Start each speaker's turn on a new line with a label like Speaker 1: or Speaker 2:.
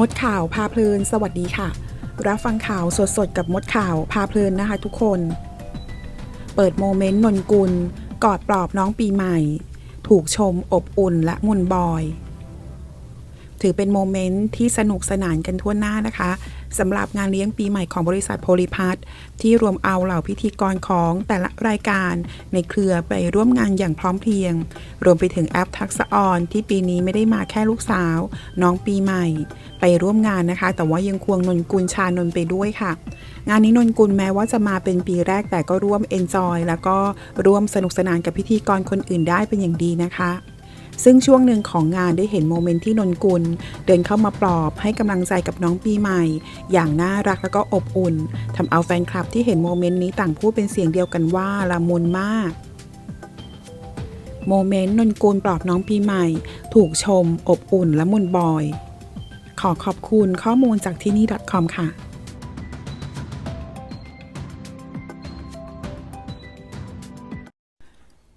Speaker 1: มดข่าวพาเพลิน สวัสดีค่ะ รับฟังข่าวสดๆ กับมดข่าวพาเพลินนะคะทุกคน เปิดโมเมนต์นนกุล กอดปลอบน้องปีใหม่ ถูกชมอบอุ่นและมุนบอย ถือเป็นโมเมนต์ที่สนุกสนานกันทั่วหน้านะคะสำหรับงานเลี้ยงปีใหม่ของบริษัทโพลิพัทที่รวมเอาเหล่าพิธีกรของแต่ละรายการในเครือไปร่วมงานอย่างพร้อมเพรียง รวมไปถึงแอปทักษะออนที่ปีนี้ไม่ได้มาแค่ลูกสาว น้องปีใหม่ ไปร่วมงานนะคะ แต่ว่ายังควงนนกุลชานนไปด้วยค่ะ งานนี้นนกุลแม้ว่าจะมาเป็นปีแรกแต่ก็ร่วมเอนจอยแล้วก็ร่วมสนุกสนานกับพิธีกรคนอื่นได้เป็นอย่างดีนะคะ ซึ่งช่วงหนึ่งของงานได้เห็นโมเมนต์ที่นนกุล เดินเข้ามาปลอบให้กำลังใจกับน้องปีใหม่ อย่างน่ารักแล้วก็อบอุ่นทำเอาแฟนคลับที่เห็นโมเมนต์นี้ต่างพูดเป็นเสียงเดียวกันว่าละมุนมากโมเมนต์นนกุลปลอบน้องปีใหม่ ถูกชม อบอุ่นและมุนบอย ขอขอบคุณข้อมูลจากที่นี่ .com ค่ะ